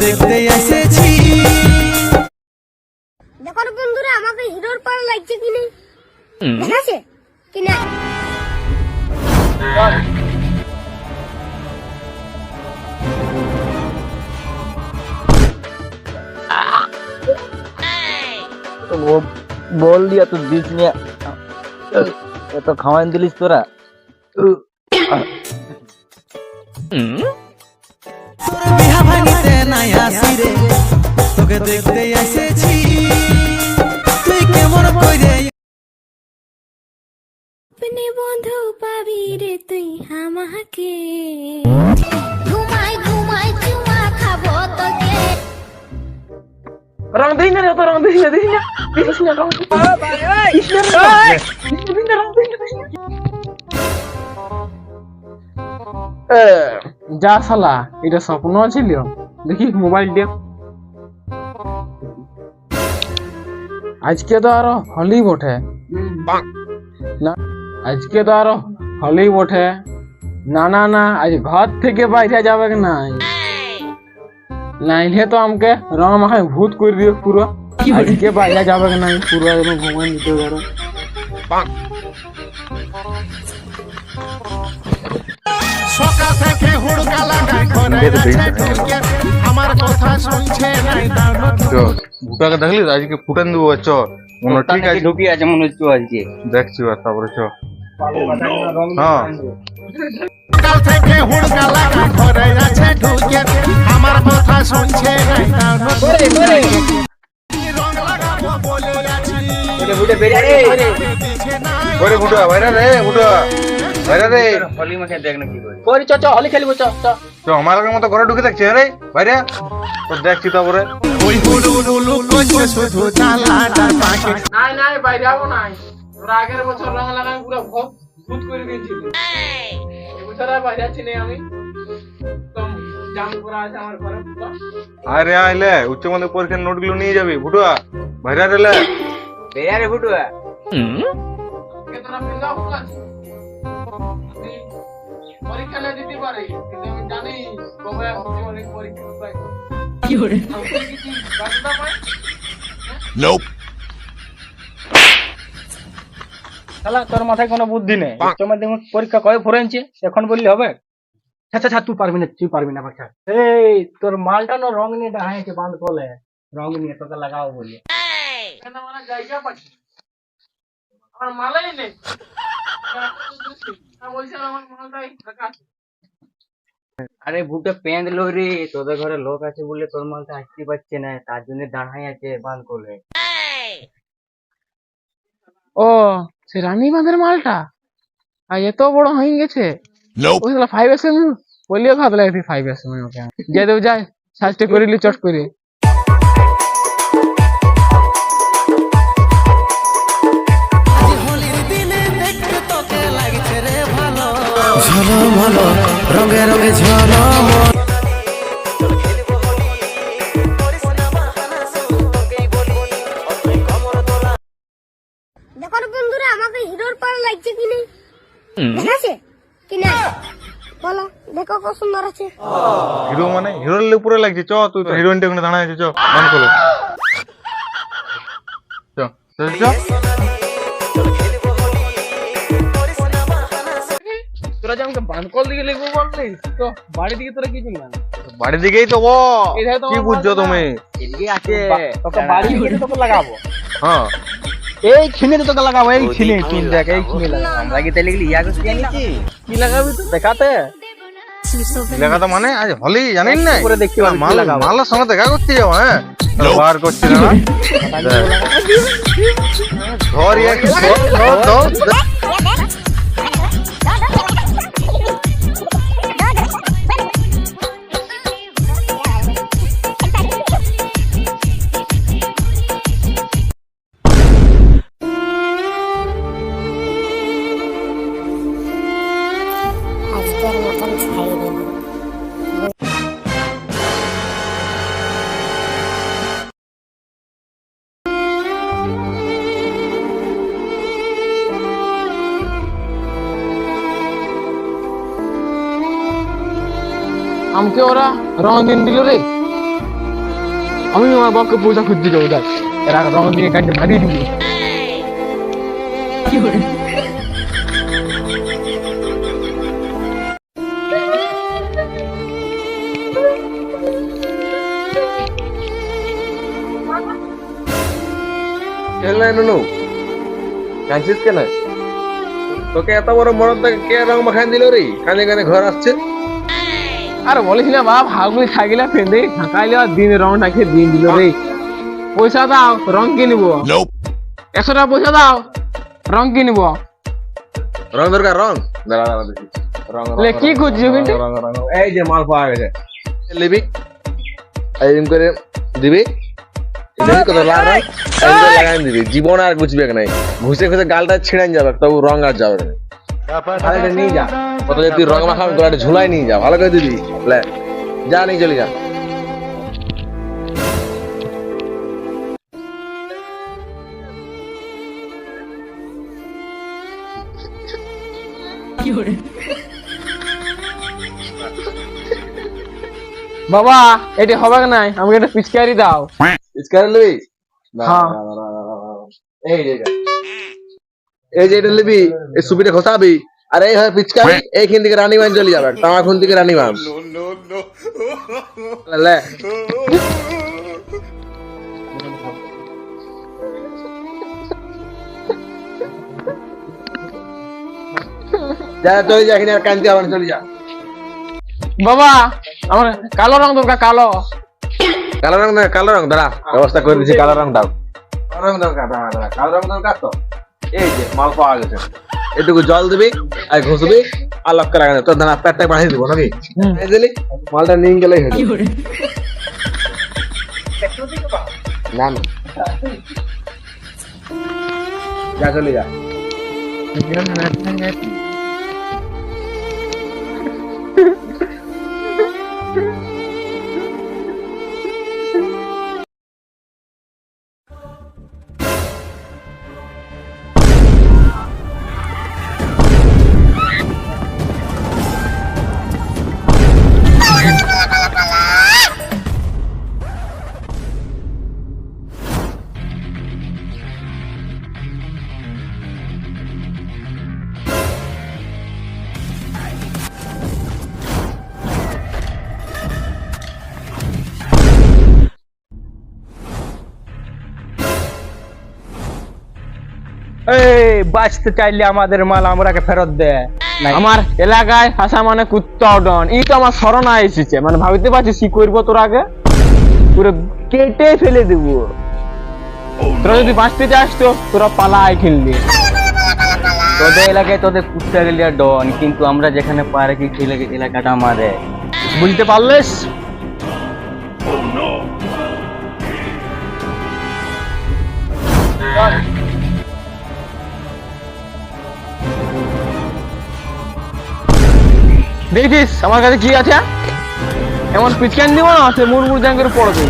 দেখতে এসেছি। দেখো বন্ধুরা আমাকে হিরোর পার লাগছে কি নেই দেখাচ্ছে কি না? তো ও বল দিয়া তো দিস নিয়ে এত খাওয়ান দিলিস তোরা? তোর বাড়িতে নাই আসি তোকে দেখতে এসেছি। তুই কেমন করে আপনি বন্ধু পাবি রে তুই আমাকে ঘুমাই ঘুমাই চুমা খাব তোকে রং দিই না রং দিই না দিই না দিস যা শালা এটা স্বপ্ন ছিল? দেখি মোবাইল দিয়ে আজকে তো আরও হলি বটে না আজকে তো আরও হলি বটে না না না আজ ঘর থেকে বাইরে যাবে নাই? নাইলে তো আমাকে রং মাখায় ভূত করে দিও পুরো। আজকে বাইরে যাবে নাই? পুরো একদম ভগবান দিতে পারো। থেকে হুড়কা লাগায় ঘরে আছে ঢুকে। আমার কথা শুনছে নাই দাঁড়ো ভুটাকে দেখলি? আজকে ফুটান দেবো চ। মনে ঠিক আছে। ঢুকি আছে মনে হচ্ছে আজকে। দেখছি এবার তারপরে চ। হ্যাঁ। সকাল থেকে হুড়কা লাগায় ঘরে আছে ঢুকে। আমার কথা শুনছে নাই রং লাগাবো বলে আছি। না ওরে ফুটা বাইরে রে ফুটা বাইরে রে। হলি মাখে দেখ না কি করে। করি চ চ হলি খেলব চ চ। আমার মতো ঘরে ঢুকে দেখছি রে বাইরে। তো দেখছি তারপরে ওই হুড়ু হুড়ু করছে শুধু জানলাটার পাখি নাই নাই বাইরে যাব নাই তোরা আগের বছর রং লাগাই পুরো ভূত ভূত করে দিয়েছিল এবছর আর বাইরে আছি আমি আইলে উচ্চ মাধ্যমিক পরীক্ষার নোটগুলো নিয়ে যাবি ফুটুয়া বাইরে রে বেরিয়া রে ফুটুয়া কে তোরা ফিঙ্গা ফুল আছে। আমি দিতে পারি? কিন্তু আমি জানি কবে অনেক পরীক্ষা পাই কি করে? কিছু শালা তোর মাথায় কোনো বুদ্ধি নেই। উচ্চ মাধ্যমিক পরীক্ষা কবে ফুরেনছে এখন বললি হবে? আচ্ছা আচ্ছা তুই পারবি না তুই পারবি না বাচ্চা এই তোর মালটা না রং নিয়ে ডাহাইছে বাঁধ কলে। রং নিয়ে তোকে লাগাও বলি। মানে জায়গা পাচ্ছি আমার মালাই নেই। আরে প্যান্ট লো রে তোদের ঘরে লোক আছে বলে তোর মালটা আসতে পারছে না তার জন্য দাঁড়াই আছে বাঁধ করলে ও সে রানী বাঁধের মালটা? আর এত বড় হয়ে গেছে? ফাইভ এস এম বলিও লাগছে ফাইভ এস এম ওকে যাই দেব যাই করিলি চট করে। ঝলমল রঙে রঙে ঝলমল। দেখো না বন্ধুরা আমাকে হিরোর পার লাগছে কি নেই? দেখাচ্ছে কি না বলো দেখো কত সুন্দর আছে। হিরো মানে? হিরোর উপরে লাগছে। চ তুই তো হিরোইনটা ওখানে দাঁড়ায় আছে চ মান করো। চ চ চ। তোরা যে আমাকে বানকল দিকে লিখব বললি তো বাড়ি দিকে তোরা কি চিনলাম বাড়ির দিকেই তো ও কি বুঝছ তুমি? এদিকে আছে। তোকে বাড়ি দিকে তোকে লাগাবো। হ্যাঁ। এই খিনে তোকে লাগাবো এই খিনে তুই দেখ এই খিনে লাগাবো। আমরা কি ইয়া লাগাবি তো দেখাতে। লেখাটা মানে? আজ হলি জানেন না করে দেখতে মাল মালের সঙ্গে দেখা করতে যাব হ্যাঁ? বার করছি না ইয়া ধর, ধর, আমাকে ওরা রং দিন দিল রে। আমি আমার বাপকে পয়সা খুঁজতে যাব দেখ। এরা রং দিয়ে কাটতে ভারিয়ে দিবি খেলনা নুনু? কাঁদছিস কেন? তোকে এত বড় মরদ দেখে কে রং মাখান দিল রে? কানে কানে ঘর আসছে। আর বলিস না বাপ হাগুলি থাকিলে ফেন্দে ঢাকাইলে আর দিন রং ডাকে দিন দিল রে। পয়সা দাও রং কিনবো একশো টাকা পয়সা দাও রং কিনবো রং দরকার রং? দাঁড়া দাঁড়া দেখি। রং রং, লে, কি রং, কিন্তু? এই যে মাল পাওয়া গেছে। লিবি এইরকম করে দিবি। জীবন আর বুঝবে নাই। ঘুষে ঘুষে গালটা ছিঁড়াই যাবে তবু রং আর যাবে না। আরে নিয়ে যা কত তুই রং মাখাবি গোলাটা ঝুলাই নিয়ে যা ভালো করে দিবি লে যা নিয়ে চলে যা বাবা এটি হবে নাই আমাকে একটা পিচকারি দাও ইসকার লিবি হ্যাঁ। এই এটা। এই যে এটা লিবি এই সুপিটা খসাবি আর এই হয় পিচকারি এইখান থেকে রানীগঞ্জ চলে যাবে তামাখুন থেকে লে। যা চলে যা এখানে আর কান্তি আবার চলে যা। বাবা আমার কালো রং দরকার কালো। কালো রং কালো রং দাঁড়া ব্যবস্থা করে দিচ্ছি কালো রং দাও। কালো রং দরকার কালো রং দরকার তো। এই যে মাল পাওয়া গেছে। এটুকু জল দিবি আর ঘষবি আর লক্ষ্য রাখা তোর দাঁড়া পেটটা বাড়িয়ে দিব নাকি? দিলি মালটা নিয়ে গেলেই হয়ে যাবে। না না। যা চলে যা। মানে মানে তোর যদি বাঁচতে চাস তো তোরা খেলবি। তোদের এলাকায় তোদের কুত্তা ডন। কিন্তু আমরা যেখানে পারে কি এলাকাটা আমাদের। বুঝতে পারলিস? দেখছিস আমার কাছে কি আছে? এমন পিচকান দিব না? সে মুড়মুড় জাং করে পড়বে।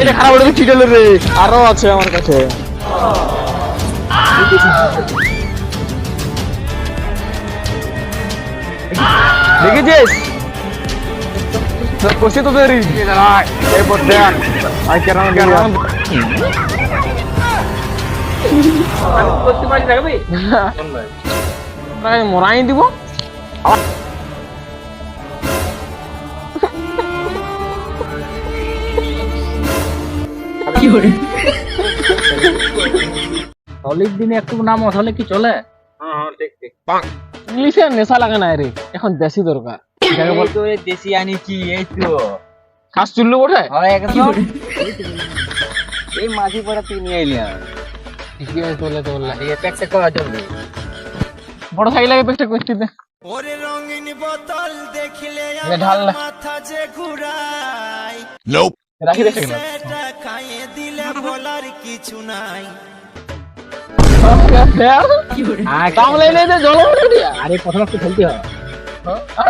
এটা খারাপ হলে চিটেল রে। আরও আছে আমার কাছে। দেখেছিস? কষে তো তৈরি এরপর দেখ আর কেন কেন মরাই দিব। হলির দিনে একটু নাম হলে কি চলে? ইংলিশে নেশা লাগে না রে এখন দেশি দরকার। যাকে বল তো এই দেশি তো। খাস চুল্লু বটে? এই মাঝি পড়া তুই নিয়ে এলি ঠিকই আছে তোলে তোলে এই প্যাকটা করা চলবে বড় সাইকেল দে। ওরে রঙিন বোতল দেখলে ঢাল। মাথা যে ঘুরায়। রাখি দেখে না। সেটা খাইয়ে দিলে বলার কিছু নাই। কামলে নেই দে জল আরে প্রথম একটু খেলতে হয়। আর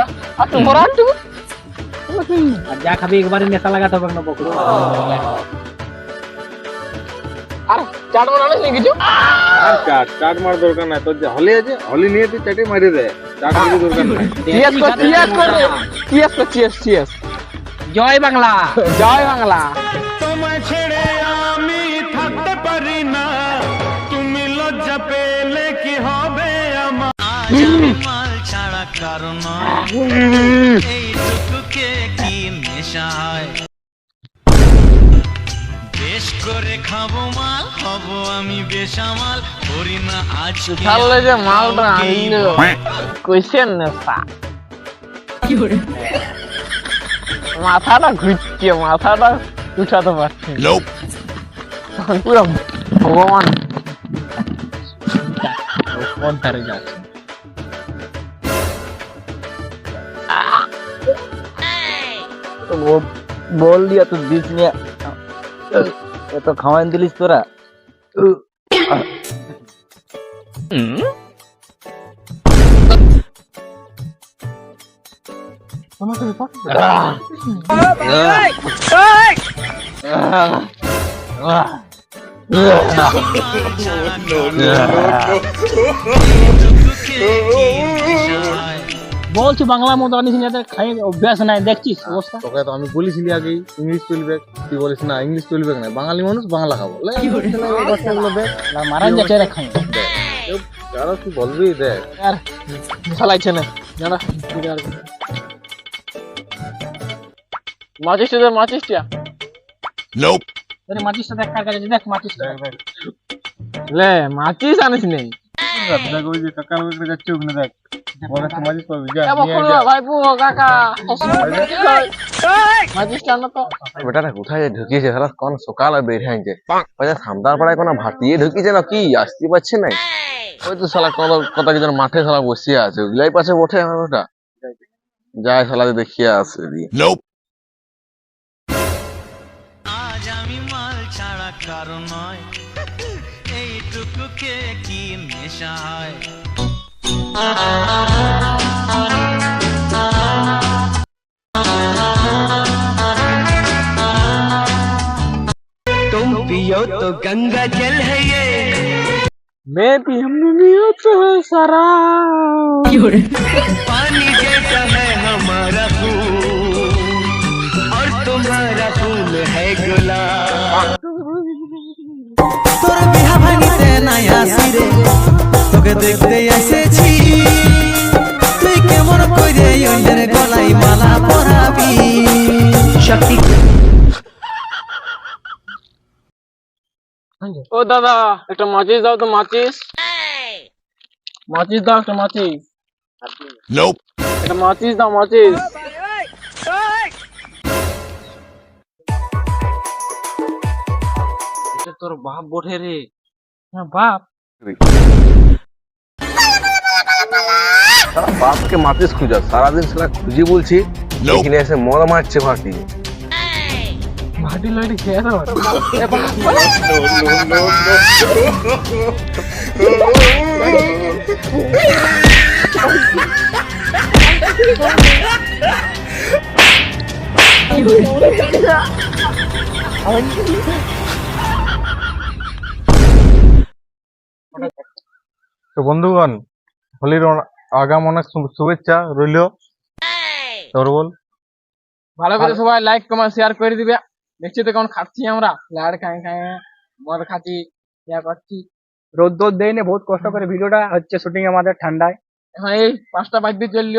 আর যা খাবি একবারে নেশা লাগাতে হবে না বকরো। আর চাট বানালে নি কিছু? আর চাট চাট মার দরকার নাই। তোর যে হলি আছে হলি নিয়ে তুই চাটে মারি দে। চাট মারি দরকার নাই। চিয়াস কর চিয়াস কর চিয়াস কর চিয়াস চিয়াস জয় বাংলা। জয় বাংলা। তোমায় ছেড়ে আমি থাকতে পারি না। তুমি লজ্জা পেলে কি হবে আমার? মাল ছাড়া কারণ এইটুকুকে কি নেশা হয় বেশ করে খাব মাল হব আমি বেসামাল করি না আজ তাহলে যে মালটা আনলো। কইছেন নেশা মাথাটা ঘুরছে মাথাটা উঠাতে পারছে পুরো ভগবান কোন তারে যাচ্ছে। তো ও- বল দিয়া তো দিস নিয়ে এত খাওয়ান দিলিস তোরা। হয় বলছি বাংলা মতো আনিস না খাই অভ্যাস নাই দেখছিস অবস্থা? তোকে তো আমি বলেছিলি আগেই ইংলিশ চলবে। তুই বলিস না ইংলিশ চলবে না বাঙালি মানুষ বাংলা খাব। মারান যাচ্ছে রে খাই। আরও কি বলবি দেখ। আর চালাইছে না জানা মাচিসটা দে মাচিসটা আরে মাচিসটা দেখ কার কাছে দেখ মাচিসটা লে মাচিস আনিস নেই। দেখ ওই যে কাকার ওখানে যাচ্ছে ওখানে দেখ। পরে সমাজে পাবি যা। এ বকুল ভাইপু কাকা মাচিসটা আনো তো। বেটাটা কোথায় ঢুকিয়েছে? সারা কোন সকালে বের হয়েছে সামদার পাড়ায় কোনো ভাটিয়ে ঢুকিয়েছে না কি? আসতে পারছে না ওই তো যেন মাঠে শালা বসিয়ে আছে। ওগুলাই পাশে আমার ওটা। যায় সালা দেখিয়ে আসে দিয়ে আজ আমি মাল ছাড়া কারণ নয়। এইটুকুকে কি নেশা হয়? तुम पियो तो गंगा जल है ये। मैं भी हम पियो तो है सारा पानी जैसा है हमारा खून और तुम्हारा फूल है गुलाब। तोर नया सिरे। তোকে দেখতে এসেছি তুই কেমন কইরে অন্যের গলাই মালা পরাবি শক্তি ও দাদা একটা মাচিস দাও তো মাচিস মাচিস দাও একটা মাচিস একটা মাচিস দাও মাচিস এটা তোর বাপ বটে রে হ্যাঁ, বাপ সারা বাপকে মাতিস খুঁজা। সারাদিন শালা খুঁজি বলছি এখানে এসে মরা মারছে ভাটি। ভাটি লড়ি খেয়ে তো বন্ধুগণ হোলির আগাম অনেক শুভেচ্ছা রইল। তোর বল। ভালো করে সবাই লাইক কমেন্ট শেয়ার করে দিবে। দেখছি তো কেমন খাচ্ছি আমরা। লাড় খাই খাই মদ খাচ্ছি ইয়া করছি। রোদ রোদ দেয় না বহুত কষ্ট করে ভিডিওটা হচ্ছে শুটিং আমাদের ঠান্ডায়। এখন এই পাঁচটা বাজতে চলল।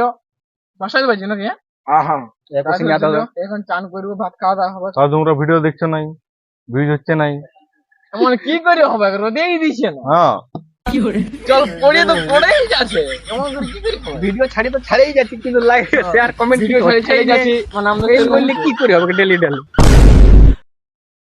পাঁচটা বাজছে নাকি হ্যাঁ? আহা এখন সিঙ্গা দাও এখন চান করব ভাত খাওয়া দাওয়া হবে। আর তোমরা ভিডিও দেখছ নাই? ভিউজ হচ্ছে নাই? এমন কি করে হবে? রোদেই দিচ্ছে না। হ্যাঁ। চল পড়ে তো পড়েই যাচ্ছে। করে কি করে হবে? ভিডিও ছাড়ি তো ছাড়েই যাচ্ছে কিন্তু লাইক শেয়ার কমেন্ট ভিডিও ছাড়ে ছেড়ে যাচ্ছি মানে আমরা বললে কি করে হবে ডেলি ডেলি